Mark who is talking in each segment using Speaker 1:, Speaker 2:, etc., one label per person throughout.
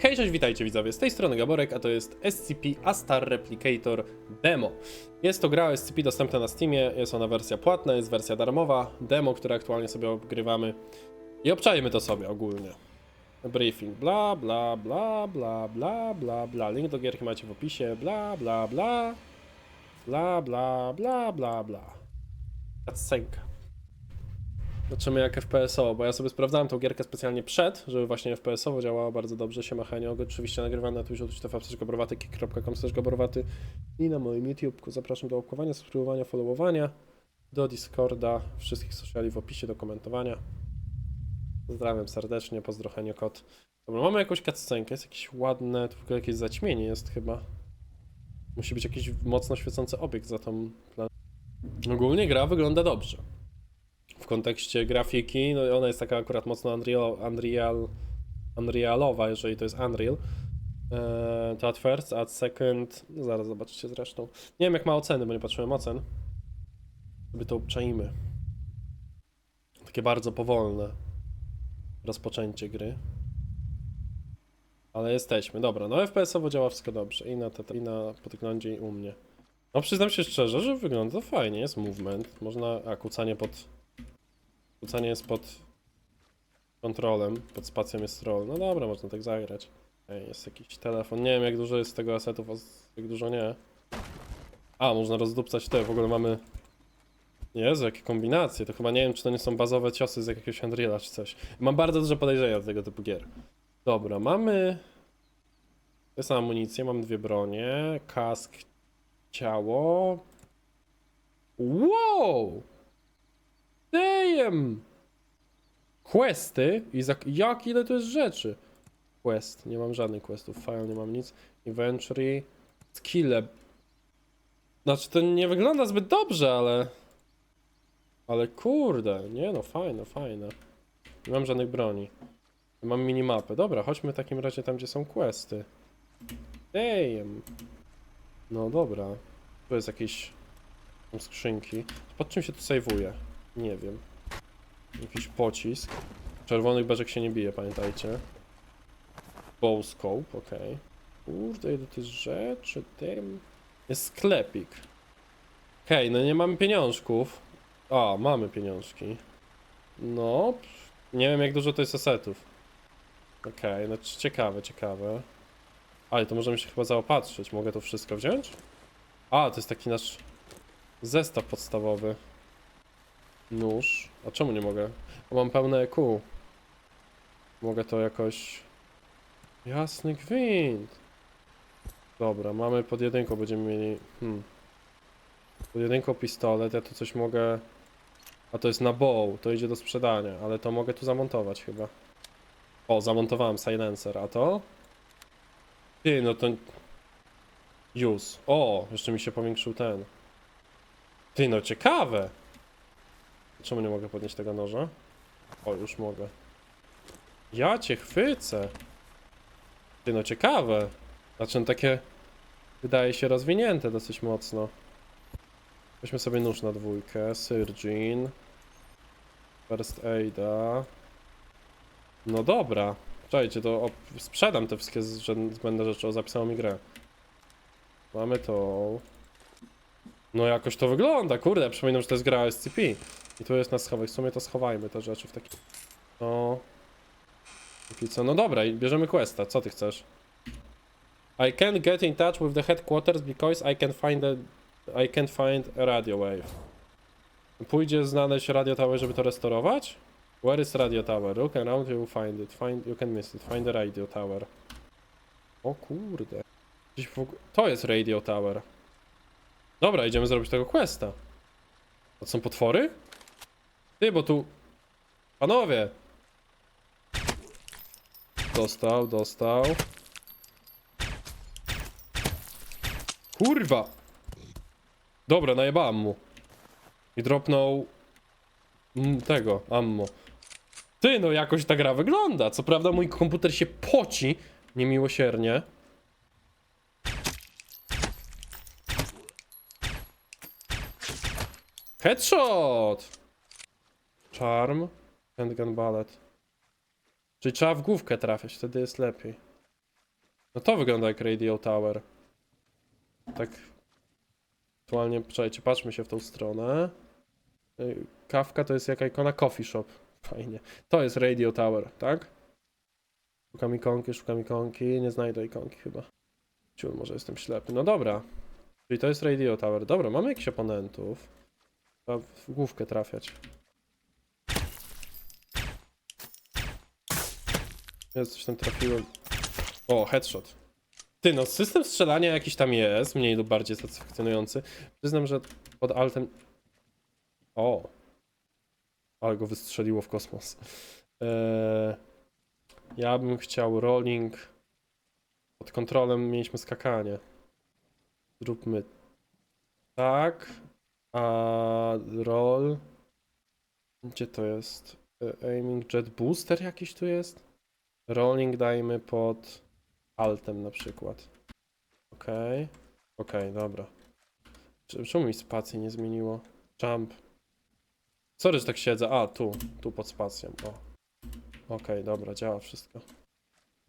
Speaker 1: Hej, cześć, witajcie widzowie, z tej strony Gaborek, a to jest SCP Astar Replicator Demo. Jest to gra SCP dostępna na Steamie, jest ona wersja płatna, jest wersja darmowa, demo, które aktualnie sobie ogrywamy i obczajmy to sobie ogólnie. Briefing, bla bla bla bla bla bla bla, link do gierki macie w opisie, bla bla bla, bla bla bla bla bla. Cutscenka. Zobaczymy jak FPSO, bo ja sobie sprawdzałem tą gierkę specjalnie przed, żeby właśnie FPSowo działała bardzo dobrze, się machanie. Oczywiście nagrywane na Twitchu, TV, gaborowaty, kick.com, gaborowaty i na moim YouTubeku. Zapraszam do łapkowania, subskrybowania, followowania, do Discorda, wszystkich sociali w opisie, do komentowania. Pozdrawiam serdecznie, pozdrochenie kot. Dobra, mamy jakąś cutscenkę, jest jakieś ładne, ogóle jakieś zaćmienie jest chyba. Musi być jakiś mocno świecący obiekt za tą plan. Ogólnie gra wygląda dobrze kontekście grafiki, no ona jest taka akurat mocno Unreal, Unreal, Unrealowa, jeżeli to jest Unreal. Eee, to at first, at second, no zaraz zobaczycie zresztą. Nie wiem jak ma oceny, bo nie patrzyłem ocen. Sobie to obczaimy. Takie bardzo powolne rozpoczęcie gry. Ale jesteśmy, dobra, no FPS-owo działa wszystko dobrze i na, te, i na podglądzie i u mnie. No przyznam się szczerze, że wygląda to fajnie, jest movement, można, a pod Rzucanie jest pod kontrolem, pod spacją jest roll. No dobra, można tak zagrać. Ej, jest jakiś telefon. Nie wiem jak dużo jest tego asetów, a z- jak dużo nie. A, można rozdupcać te, w ogóle mamy... Jezu, jakie kombinacje. To chyba nie wiem, czy to nie są bazowe ciosy z jakiegoś Unreala czy coś. Mam bardzo duże podejrzenia do tego typu gier. Dobra, mamy... To jest amunicję, mam dwie bronie, kask, ciało... Wow! Damn! Questy i za... Jak ile to jest rzeczy? Quest, nie mam żadnych questów, file nie mam nic. Inventory, skille. Znaczy to nie wygląda zbyt dobrze, ale... Ale kurde, nie no, fajne, fajne. Nie mam żadnych broni. Mam minimapę. Dobra, chodźmy w takim razie tam, gdzie są questy. Damn! No dobra. Tu jest jakieś... Są skrzynki. Pod czym się tu sejwuje? Nie wiem. Jakiś pocisk. Czerwonych beczek się nie bije, pamiętajcie. Bow scope, okej. Kurde, ile to jest rzeczy, tym. Jest sklepik. Okej, no nie mamy pieniążków. A, mamy pieniążki. No, nie wiem jak dużo to jest asetów. Okej, no c- ciekawe, ciekawe. Ale to możemy się chyba zaopatrzyć. Mogę to wszystko wziąć? A, to jest taki nasz zestaw podstawowy. Nóż. A czemu nie mogę? Bo mam pełne EQ. Mogę to jakoś... Jasny gwint. Dobra, mamy pod jedynką, będziemy mieli... Hmm. Pod jedynką pistolet, ja tu coś mogę... A to jest na bow, to idzie do sprzedania, ale to mogę tu zamontować chyba. O, zamontowałem silencer, a to? Ty, no to... Use. O, jeszcze mi się powiększył ten. Ty, no ciekawe! Czemu nie mogę podnieść tego noża? O, już mogę. Ja cię chwycę. Ty, no ciekawe. Znaczy, no takie... Wydaje się rozwinięte dosyć mocno. Weźmy sobie nóż na dwójkę. Surgeon. First Aida. No dobra. Czekajcie, to sprzedam te wszystkie zbędne rzeczy, o zapisało mi grę. Mamy to. No jakoś to wygląda, kurde, ja przypominam, że to jest gra SCP. I tu jest na schowek, w sumie to schowajmy te rzeczy w taki... No... Póki co, no dobra, i bierzemy questa, co ty chcesz? I can't get in touch with the headquarters because I can find a... I can't find a radio wave. Pójdzie znaleźć radio tower, żeby to restaurować? Where is radio tower? Look around, you find it. Find, you can miss it. Find the radio tower. O kurde. To jest radio tower. Dobra, idziemy zrobić tego questa. To są potwory? Ty, bo tu... Panowie! Dostał, dostał. Kurwa! Dobra, najebałem mu. I dropnął... mm, Tego, ammo. Ty, no jakoś ta gra wygląda. Co prawda mój komputer się poci niemiłosiernie. Headshot! Charm. Handgun ballet. Czyli trzeba w główkę trafiać, wtedy jest lepiej. No to wygląda jak Radio Tower. Tak. Aktualnie, czekajcie, patrzmy się w tą stronę. Y, Kawka to jest jaka ikona coffee shop. Fajnie. To jest Radio Tower, tak? Szukam ikonki, szukam ikonki. Nie znajdę ikonki chyba. Ciul, może jestem ślepy. No dobra. Czyli to jest Radio Tower. Dobra, mamy jakichś oponentów. Trzeba w główkę trafiać. Ja coś tam trafiłem. O, headshot. Ty no, system strzelania jakiś tam jest, mniej lub bardziej satysfakcjonujący. Przyznam, że pod altem... O! Ale go wystrzeliło w kosmos. Eee, ja bym chciał rolling. Pod kontrolem mieliśmy skakanie. Zróbmy tak. A roll. Gdzie to jest? E, Aiming jet booster jakiś tu jest? Rolling dajmy pod altem na przykład. Okej. Okej, dobra. Czemu mi spacji nie zmieniło? Jump. Sorry, że tak siedzę. A, tu. Tu pod spacją. O. Okej, dobra, działa wszystko.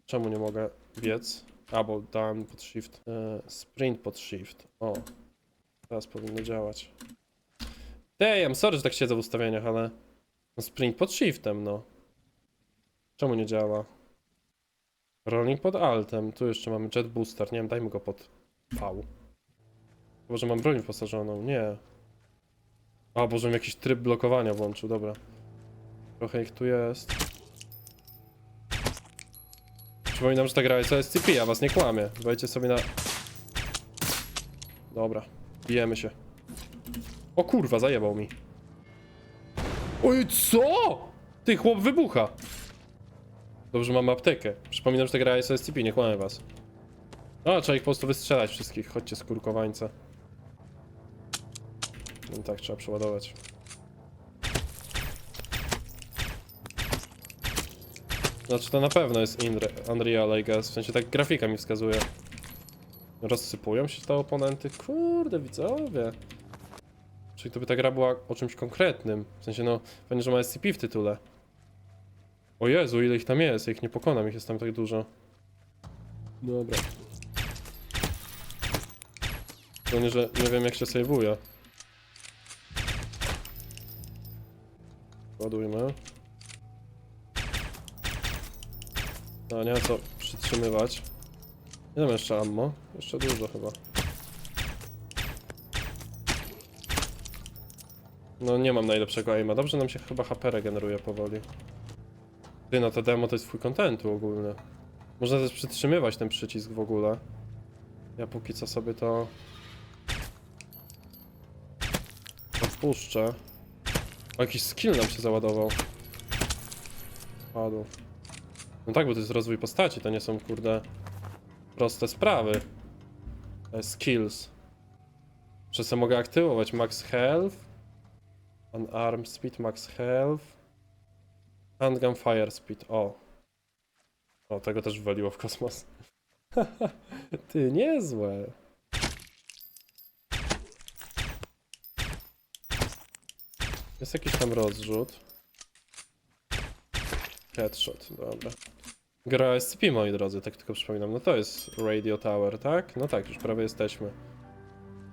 Speaker 1: Czemu nie mogę biec? A, bo dałem pod shift. E, sprint pod shift. O. Teraz powinno działać. Damn, sorry, że tak siedzę w ustawieniach, ale... No sprint pod shiftem, no. Czemu nie działa? Rolling pod altem. Tu jeszcze mamy jet booster. Nie wiem, dajmy go pod V. Chyba, że mam broń wyposażoną. Nie. A, Boże, mi jakiś tryb blokowania włączył. Dobra. Trochę ich tu jest. Przypominam, że ta gra jest SCP, ja was nie kłamię. Wejdźcie sobie na... Dobra. Bijemy się. O kurwa, zajebał mi. Oj, co? Ty, chłop wybucha. Dobrze, mamy aptekę. Przypominam, że ta gra jest SCP, nie kłamię was. No, trzeba ich po prostu wystrzelać wszystkich. Chodźcie, skurkowańce. No tak, trzeba przeładować. Znaczy, to na pewno jest Unreal, I guess. W sensie, tak grafika mi wskazuje. Rozsypują się te oponenty. Kurde, widzowie. Czyli to by ta gra była o czymś konkretnym. W sensie, no, fajnie, że ma SCP w tytule. O Jezu, ile ich tam jest? Ja ich nie pokonam, ich jest tam tak dużo. Dobra. Szczególnie, że nie wiem jak się save'uje. Ładujmy. No, nie ma co przytrzymywać. Nie mam jeszcze ammo. Jeszcze dużo chyba. No nie mam najlepszego aima. Dobrze nam się chyba HP regeneruje powoli. Ty, no to demo to jest twój kontentu ogólny. Można też przytrzymywać ten przycisk w ogóle. Ja póki co sobie to... Odpuszczę. O, jakiś skill nam się załadował. Padł. No tak, bo to jest rozwój postaci, to nie są, kurde, proste sprawy. Jest skills. Czasem mogę aktywować max health. Unarmed speed, max health. Handgun fire speed, o. O, tego też wywaliło w kosmos. Ty, niezłe. Jest jakiś tam rozrzut. Headshot, dobra. Gra SCP, moi drodzy, tak tylko przypominam. No to jest Radio Tower, tak? No tak, już prawie jesteśmy.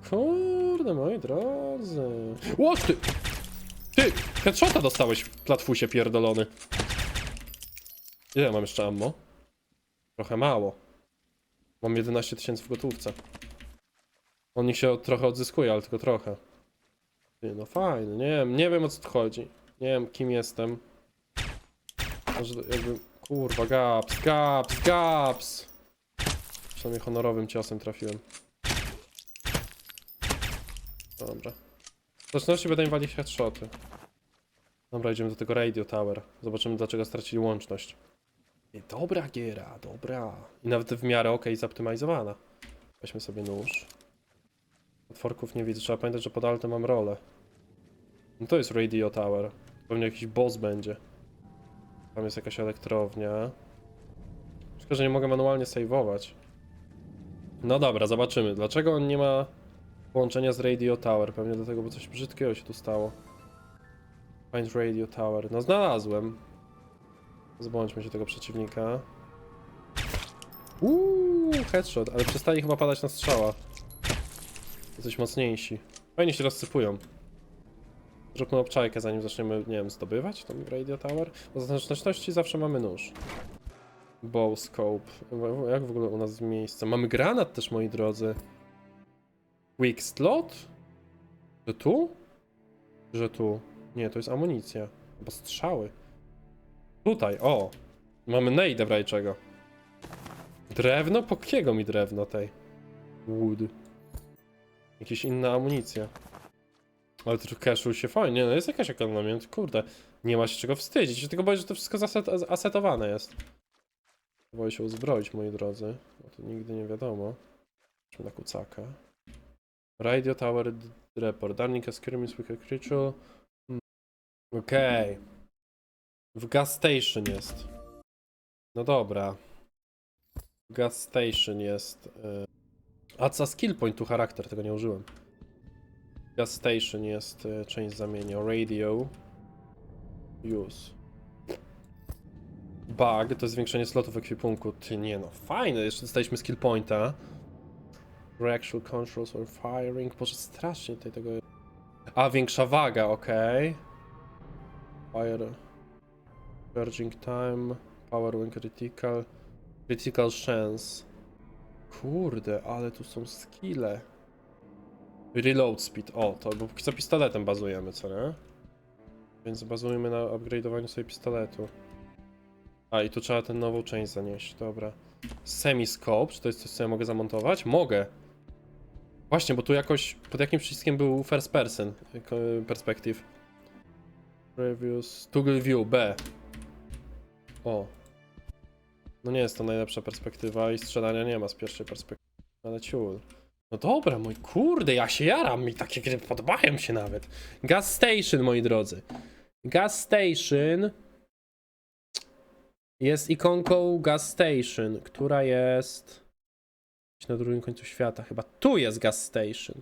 Speaker 1: Kurde, moi drodzy. Ło, ty! Ty! Headshota dostałeś, platfusie pierdolony. Ile mam jeszcze ammo? Trochę mało. Mam 11 tysięcy w gotówce. On się trochę odzyskuje, ale tylko trochę. No fajnie, nie wiem, nie wiem o co tu chodzi. Nie wiem kim jestem. Może jakby... Kurwa, gaps, gaps, gaps! Przynajmniej honorowym ciosem trafiłem. Dobra. W zależności będę im walić headshoty. Dobra, idziemy do tego Radio Tower. Zobaczymy dlaczego stracili łączność. Dobra giera, dobra. I nawet w miarę ok zoptymalizowana. Weźmy sobie nóż. Otworków nie widzę, trzeba pamiętać, że pod altem mam rolę. No to jest Radio Tower. Pewnie jakiś boss będzie. Tam jest jakaś elektrownia. Szkoda, że nie mogę manualnie saveować. No dobra, zobaczymy. Dlaczego on nie ma połączenia z Radio Tower? Pewnie dlatego, bo coś brzydkiego się tu stało. Find Radio Tower. No znalazłem. Zbądźmy się tego przeciwnika. Uuu, headshot, ale przestali chyba padać na strzała. Jesteś mocniejsi. Fajnie się rozsypują. Zróbmy obczajkę, zanim zaczniemy, nie wiem, zdobywać tą Radio Tower. Bo za zręczności zawsze mamy nóż. Bow scope. Jak w ogóle u nas miejsce? Mamy granat też, moi drodzy. Quick slot? Że tu? Że tu? Nie, to jest amunicja. Bo strzały. Tutaj, o! Mamy nejdę w razie czego. Drewno? Po kiego mi drewno tej? Wood. Jakieś inna amunicja. Ale tu cashu się fajnie, no jest jakaś ekonomia, to kurde. Nie ma się czego wstydzić, tylko boję, że to wszystko zaset asetowane jest. Boję się uzbroić, moi drodzy. Bo to nigdy nie wiadomo. Idźmy na kucaka. Radio Tower Report. Darnik Skirmish with a creature. Okej. W gas station jest. No dobra. W gas station jest. y, A co skill point tu charakter, tego nie użyłem. Gas station jest y, część zamienia. Radio. Use. Bug to zwiększenie slotów ekwipunku. Ty nie no, fajne, jeszcze dostaliśmy skill pointa. Reaction controls or firing. Boże, strasznie tutaj tego. A, większa waga, okej. Fire. Charging time. Power when critical. Critical chance. Kurde, ale tu są skille. Reload speed. O, to bo póki co pistoletem bazujemy, co nie? Więc bazujemy na upgrade'owaniu sobie pistoletu. A, i tu trzeba tę nową część zanieść, dobra. Semiscope, czy to jest coś, co ja mogę zamontować? Mogę. Właśnie, bo tu jakoś pod jakim przyciskiem był first person jako perspective. Previews, toggle view, B. O. No nie jest to najlepsza perspektywa i strzelania nie ma z pierwszej perspektywy, ale ciul. No dobra, mój kurde, ja się jaram, mi takie gry podobają się nawet. Gas Station, moi drodzy. Gas Station jest ikonką Gas Station, która jest na drugim końcu świata chyba. Tu jest Gas Station.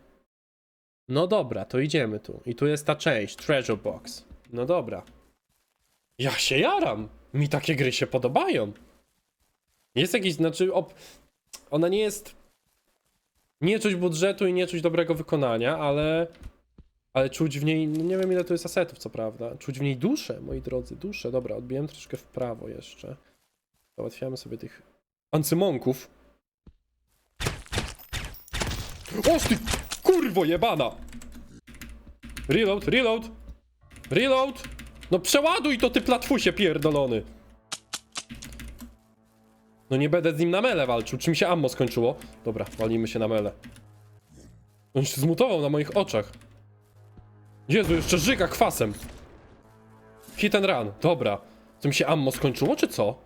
Speaker 1: No dobra, to idziemy tu. I tu jest ta część, Treasure Box. No dobra. Ja się jaram. Mi takie gry się podobają. Jest jakiś, znaczy, op... ona nie jest. Nie czuć budżetu i nie czuć dobrego wykonania, ale. Ale czuć w niej. No nie wiem, ile to jest asetów, co prawda. Czuć w niej duszę, moi drodzy, duszę. Dobra, odbiłem troszkę w prawo jeszcze. Załatwiamy sobie tych ancymonków. Oż ty, kurwo jebana! Reload, reload! Reload! No przeładuj to, ty platfusie pierdolony! No nie będę z nim na mele walczył. Czy mi się ammo skończyło? Dobra, walimy się na mele. On się zmutował na moich oczach. Jezu, jeszcze żyga kwasem. Hit and run, dobra. Co mi się ammo skończyło, czy co?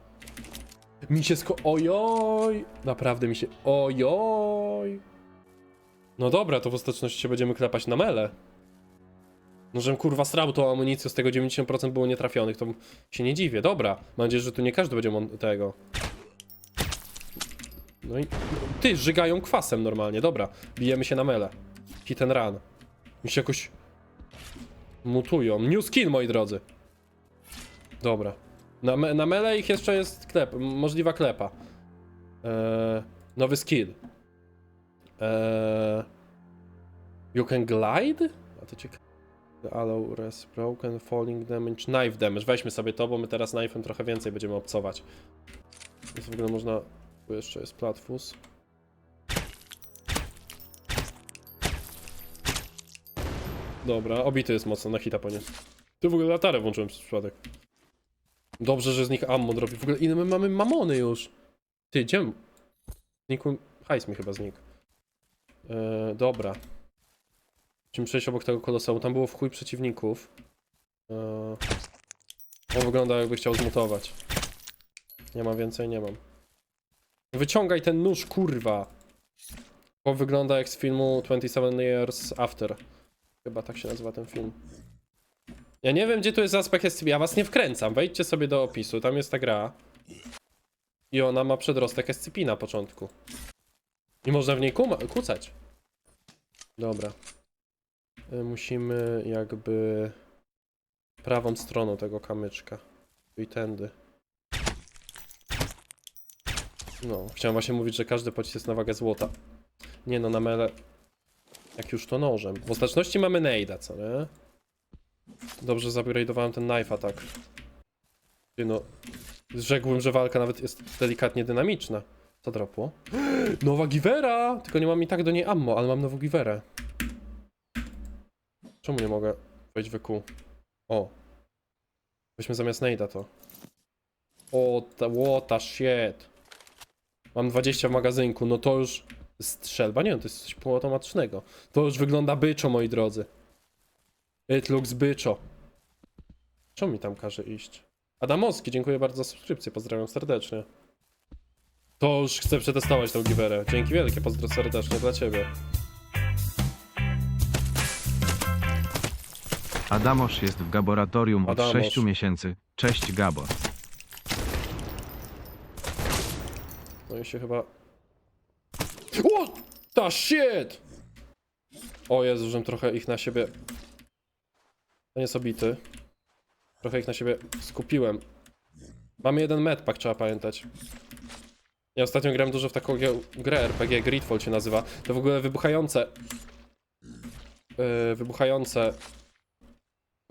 Speaker 1: Mi się sko... Ojoj! Naprawdę mi się... Ojoj! No dobra, to w ostateczności będziemy klepać na mele. No żem kurwa srał tą amunicję, z tego 90% było nietrafionych, to się nie dziwię. Dobra, mam nadzieję, że tu nie każdy będzie tego. No i... Ty, żygają kwasem normalnie, dobra. Bijemy się na mele. Hit and run. Mi się jakoś... Mutują. New skin, moi drodzy. Dobra. Na, me na mele ich jeszcze jest klep, możliwa klepa. Eee, nowy skill. Eee, you can glide? A to ciekawe. Allow res broken, falling damage, knife damage. Weźmy sobie to, bo my teraz knife'em trochę więcej będziemy obcować. Więc w ogóle można... Tu jeszcze jest platfus. Dobra, obity jest mocno, na hita poniósł. Ty w ogóle latarę włączyłem przez przypadek. Dobrze, że z nich ammo drobi. W ogóle ile my mamy mamony już? Ty, gdzie? Znikł... Hajs mi chyba znikł. Eee, dobra. Musimy przejść obok tego koloseum. Tam było w chuj przeciwników. Eee, on wygląda jakby chciał zmutować. Nie ma więcej, nie mam. Wyciągaj ten nóż, kurwa! To wygląda jak z filmu 27 Years After. Chyba tak się nazywa ten film. Ja nie wiem, gdzie tu jest aspekt SCP. Ja was nie wkręcam. Wejdźcie sobie do opisu, tam jest ta gra. I ona ma przedrostek SCP na początku. I można w niej kucać. Dobra. Musimy jakby prawą stroną tego kamyczka. I tędy. No, chciałem właśnie mówić, że każdy pocisk jest na wagę złota. Nie no, na mele... Jak już to nożem. W ostateczności mamy Neida, co nie? Dobrze zupgrade'owałem ten knife attack. Ty no... Rzekłbym, że walka nawet jest delikatnie dynamiczna. Co dropło? Nowa Givera! Tylko nie mam i tak do niej ammo, ale mam nową Giverę. Czemu nie mogę wejść w Q? O. Weźmy zamiast Neida to. O, ta, what shit. Mam 20 w magazynku, no to już strzelba, nie wiem, to jest coś półautomatycznego. To już wygląda byczo, moi drodzy. It looks byczo. Czemu mi tam każe iść? Adamowski, dziękuję bardzo za subskrypcję, pozdrawiam serdecznie. To już chcę przetestować tą giwerę. Dzięki wielkie, pozdro serdecznie dla ciebie.
Speaker 2: Adamosz jest w laboratorium od
Speaker 1: Adamosz.
Speaker 2: 6 miesięcy. Cześć Gabor.
Speaker 1: No i się chyba... O! Ta shit! O Jezu, żem trochę ich na siebie... To nie jest obity. Trochę ich na siebie skupiłem. Mamy jeden medpack, trzeba pamiętać. Ja ostatnio grałem dużo w taką grę RPG, Gridfall się nazywa. To w ogóle wybuchające... Yy, wybuchające...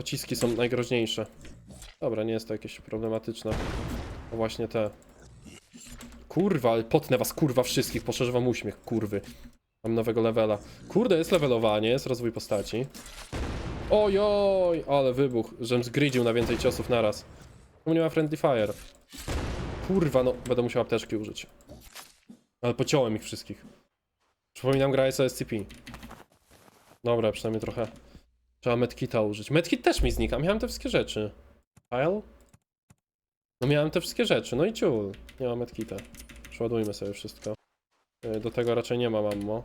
Speaker 1: Pociski są najgroźniejsze. Dobra, nie jest to jakieś problematyczne. To właśnie te. Kurwa, ale potnę was kurwa wszystkich, poszerzy wam uśmiech, kurwy. Mam nowego levela. Kurde, jest levelowanie, jest rozwój postaci. Ojoj, ale wybuch, żem zgridził na więcej ciosów naraz. Tu nie ma friendly fire. Kurwa, no, będę musiał apteczki użyć. Ale pociąłem ich wszystkich. Przypominam, gra jest SCP. Dobra, przynajmniej trochę. Trzeba medkita użyć. Medkit też mi znika, miałem te wszystkie rzeczy. File? No miałem te wszystkie rzeczy, no i ciul. Nie mam medkita. Przeładujmy sobie wszystko. Yy, Do tego raczej nie ma ammo.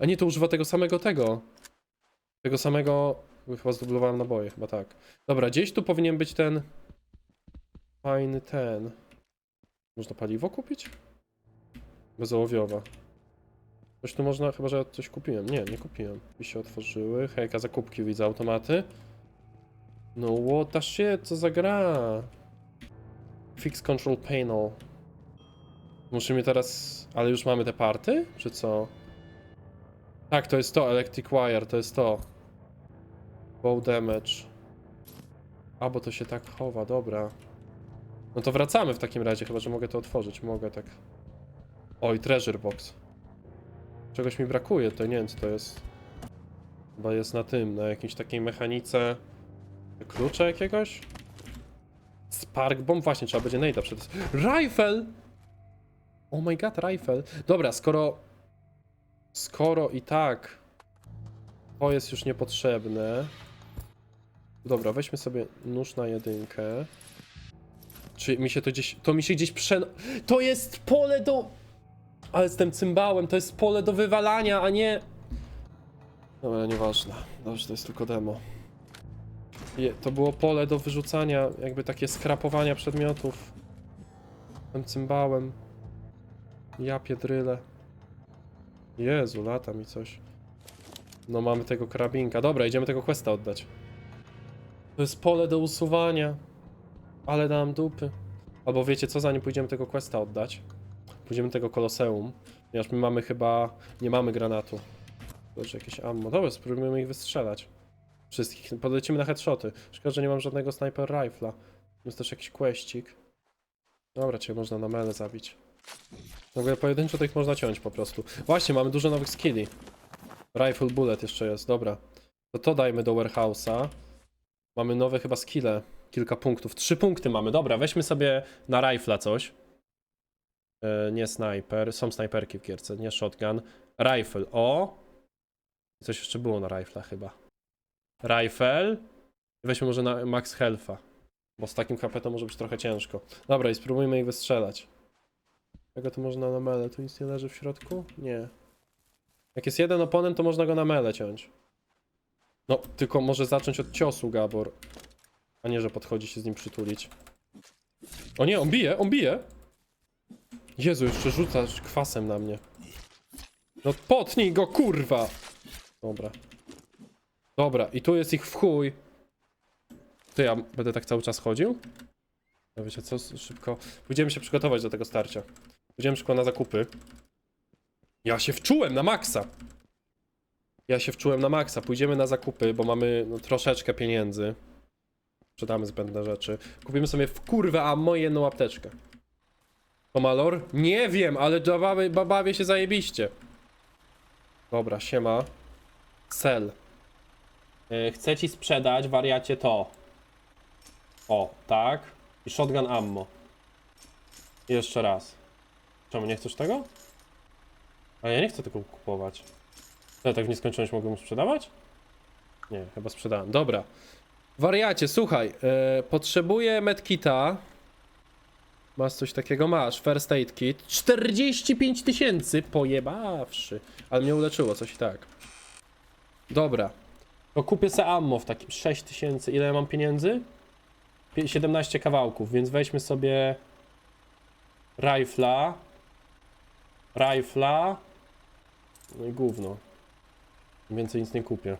Speaker 1: A nie, to używa tego samego tego. Tego samego... Chyba zdublowałem naboje, chyba tak. Dobra, gdzieś tu powinien być ten... Fajny ten... Można paliwo kupić? Bezołowiowa. Coś tu można, chyba że ja coś kupiłem. Nie, nie kupiłem. I się otworzyły. Hejka, zakupki widzę, automaty. No what the shit, co za gra? Fix control panel. Musimy teraz... Ale już mamy te party? Czy co? Tak, to jest to, electric wire, to jest to. Bow damage. A, bo to się tak chowa, dobra. No to wracamy w takim razie, chyba że mogę to otworzyć. Mogę tak. Oj, treasure box. Czegoś mi brakuje, to nie wiem co to jest. Chyba jest na tym, na jakiejś takiej mechanice. Klucza jakiegoś? Spark bomb? Właśnie, trzeba będzie Nate'a przed... Rifle! Oh my god, rifle. Dobra, skoro... Skoro i tak... To jest już niepotrzebne. Dobra, weźmy sobie nóż na jedynkę. Czy mi się to gdzieś... To mi się gdzieś prze... To jest pole do... Ale z tym cymbałem, to jest pole do wywalania, a nie... Dobra, nieważne. Dobrze, to jest tylko demo. Je, to było pole do wyrzucania, jakby takie skrapowania przedmiotów. Tym cymbałem. Ja piedryle. Jezu, lata mi coś. No mamy tego karabinka. Dobra, idziemy tego questa oddać. To jest pole do usuwania. Ale dam dupy. Albo wiecie co, zanim pójdziemy tego questa oddać. Pójdziemy tego koloseum. Ponieważ my mamy chyba... Nie mamy granatu. Dobrze, jakieś ammo. Dobra, spróbujmy ich wystrzelać. Wszystkich. Podlecimy na headshoty. Szkoda, że nie mam żadnego sniper rifla. Jest też jakiś questik. Dobra, cię można na mele zabić. W ogóle pojedynczo to ich można ciąć po prostu. Właśnie, mamy dużo nowych skilli. Rifle bullet jeszcze jest, dobra. To to dajmy do warehouse'a. Mamy nowe chyba skille. Kilka punktów. Trzy punkty mamy, dobra, weźmy sobie na rifla coś. E, nie sniper, są snajperki w gierce, nie shotgun. Rifle, o! Coś jeszcze było na rifla chyba. Rifle. Weźmy może na max health'a. Bo z takim HP może być trochę ciężko. Dobra, i spróbujmy ich wystrzelać. Czego to można na mele? Tu nic nie leży w środku? Nie. Jak jest jeden oponent, to można go na mele ciąć. No, tylko może zacząć od ciosu, Gabor. A nie, że podchodzi się z nim przytulić. O nie, on bije, on bije! Jezu, jeszcze rzuca kwasem na mnie. No potnij go, kurwa! Dobra. Dobra, i tu jest ich w chuj. Ty, ja będę tak cały czas chodził? No wiecie co, szybko. Pójdziemy się przygotować do tego starcia. Pójdziemy szybko na zakupy. Ja się wczułem na maksa. Ja się wczułem na maksa. Pójdziemy na zakupy, bo mamy no, troszeczkę pieniędzy. Sprzedamy zbędne rzeczy. Kupimy sobie w kurwę ammo i jedną apteczkę. To malor? Nie wiem, ale bawię, bawię się zajebiście. Dobra, siema. Sell. Yy, chcę ci sprzedać, wariacie, to. O, tak. I shotgun ammo. Jeszcze raz. Czemu nie chcesz tego? A ja nie chcę tego kupować. To ja tak w nieskończoność mogę mu sprzedawać? Nie, chyba sprzedałem. Dobra. Wariacie, słuchaj. E, potrzebuję medkita. Masz coś takiego? Masz. First aid kit. 45 tysięcy. Pojebawszy. Ale mnie uleczyło coś tak. Dobra. To kupię se ammo w takim 6 tysięcy. Ile ja mam pieniędzy? Pie- 17 kawałków, więc weźmy sobie rifla. Rifla. No i gówno. Więcej nic nie kupię.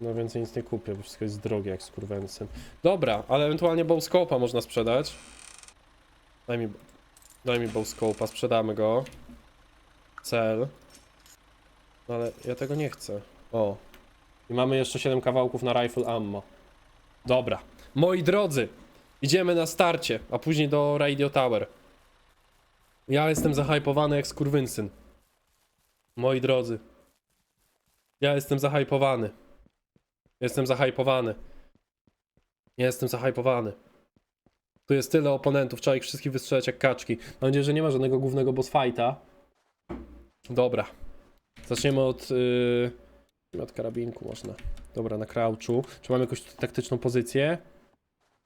Speaker 1: No więcej nic nie kupię, bo wszystko jest drogie jak skurwensyn. Dobra, ale ewentualnie bowscope'a można sprzedać. Daj mi, daj mi bowscope'a, sprzedamy go. Cel. No ale ja tego nie chcę. O. I mamy jeszcze 7 kawałków na rifle ammo. Dobra. Moi drodzy, idziemy na starcie, a później do Radio Tower. Ja jestem zahypowany jak skurwysyn. Moi drodzy. Ja jestem zahypowany. Jestem zahypowany. Jestem zahypowany. Tu jest tyle oponentów, trzeba ich wszystkich wystrzelać jak kaczki. Mam nadzieję, że nie ma żadnego głównego boss fighta. Dobra. Zaczniemy od... Yy... Od karabinku można. Dobra, na crouchu. Czy mamy jakąś taktyczną pozycję?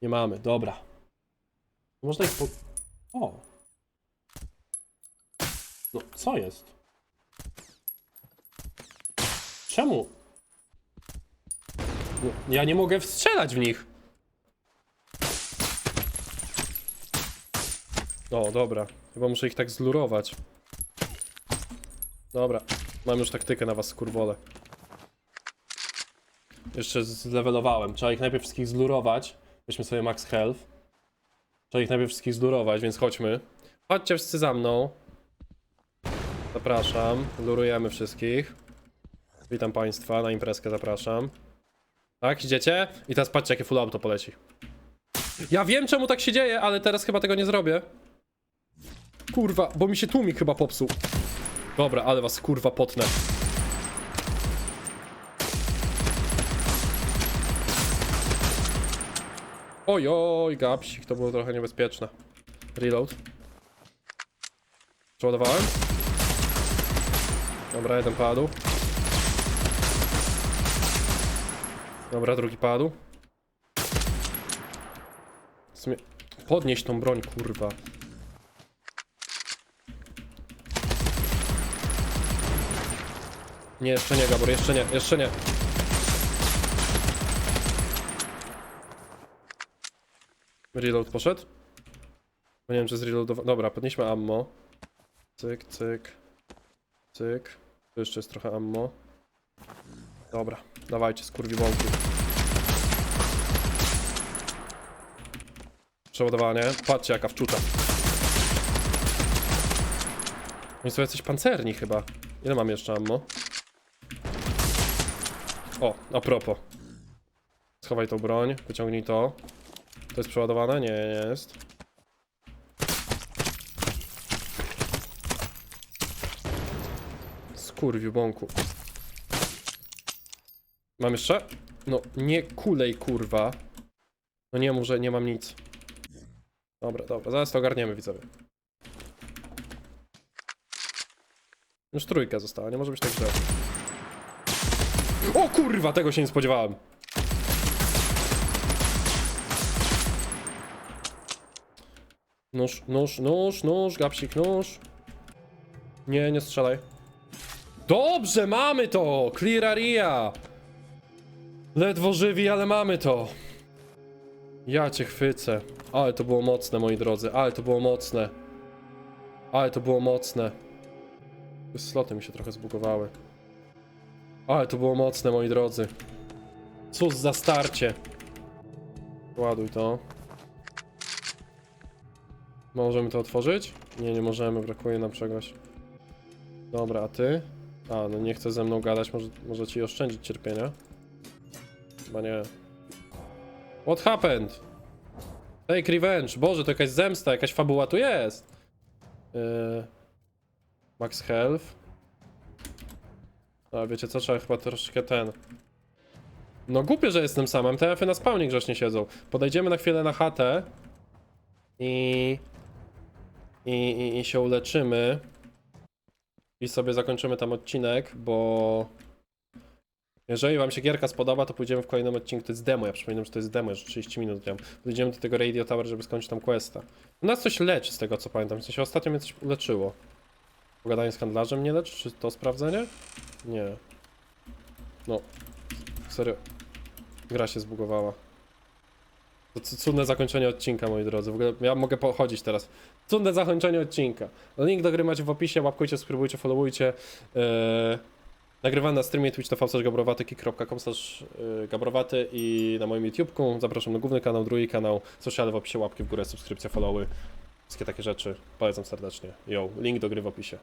Speaker 1: Nie mamy, dobra. Można ich po... O! No, co jest? Czemu? No, ja nie mogę wstrzelać w nich. O, dobra. Chyba muszę ich tak zlurować. Dobra. Mam już taktykę na was, skurwole. Jeszcze zlewelowałem. Trzeba ich najpierw wszystkich zlurować. Weźmy sobie max health. Trzeba ich najpierw wszystkich zlurować, więc chodźmy. Chodźcie wszyscy za mną. Zapraszam. Lurujemy wszystkich. Witam państwa, na imprezkę zapraszam. Tak, idziecie? I teraz patrzcie, jakie full auto poleci. Ja wiem, czemu tak się dzieje, ale teraz chyba tego nie zrobię. Kurwa, bo mi się tłumik chyba popsuł. Dobra, ale was kurwa potnę. Oj, oj, gapsik, to było trochę niebezpieczne. Reload. Przeładowałem. Dobra, jeden padł. Dobra, drugi padł. W sumie... Podnieś tą broń, kurwa. Nie, jeszcze nie, Gabor, jeszcze nie, jeszcze nie. Reload poszedł? Nie wiem, czy jest reloadowa... Dobra, podnieśmy ammo. Cyk, cyk. Cyk. Tu jeszcze jest trochę ammo. Dobra, dawajcie, skurwiwąki. Przeładowanie. Patrzcie, jaka wczuta. Oni są jacyś pancerni chyba. Ile mam jeszcze ammo? O, a propos. Schowaj tą broń, wyciągnij to. To jest przeładowane? Nie, nie jest. Skurwiu bąku. Mam jeszcze? No, nie kulej, kurwa. No nie mów, że nie mam nic. Dobra, dobra, zaraz to ogarniemy, widzowie. Już trójka została, nie może być tak źle. O kurwa, tego się nie spodziewałem. Nóż, nóż, nóż, nóż, gapsik, nóż. Nie, nie strzelaj. Dobrze, mamy to! Clear area! Ledwo żywi, ale mamy to. Ja cię chwycę. Ale to było mocne, moi drodzy, ale to było mocne. Ale to było mocne. Sloty mi się trochę zbugowały. Ale to było mocne, moi drodzy. Cóż za starcie. Ładuj to. Możemy to otworzyć? Nie, nie możemy, brakuje nam czegoś. Dobra, a ty? A, no nie chce ze mną gadać, może, może ci oszczędzić cierpienia? Chyba nie. What happened? Take revenge. Boże, to jakaś zemsta, jakaś fabuła tu jest. Yy... Max health. A wiecie co, trzeba chyba troszkę ten... No głupie, że jestem samym, te elfy na spawnie grzecznie siedzą. Podejdziemy na chwilę na chatę i... I, i, i się uleczymy. I sobie zakończymy tam odcinek, bo... Jeżeli wam się gierka spodoba, to pójdziemy w kolejnym odcinku. To jest demo, ja przypominam, że to jest demo, już 30 minut wiem. Pójdziemy do tego Radio Tower, żeby skończyć tam questa. Nas coś leczy z tego, co pamiętam. W sensie ostatnio mnie coś uleczyło. Pogadanie z handlarzem nie leczy? Czy to sprawdzenie? Nie. No. Serio. Gra się zbugowała. To cudne zakończenie odcinka, moi drodzy. W ogóle ja mogę pochodzić teraz. Cudne zakończenie odcinka. Link do gry macie w opisie, łapkujcie, subskrybujcie, followujcie. Yy, nagrywam na streamie twitch TV gabrowaty, kik.com yy, gabrowaty i na moim YouTubeku. Zapraszam na główny kanał, drugi kanał, sociale w opisie, łapki w górę, subskrypcja, followy. Wszystkie takie rzeczy. Polecam serdecznie. Yo, link do gry w opisie.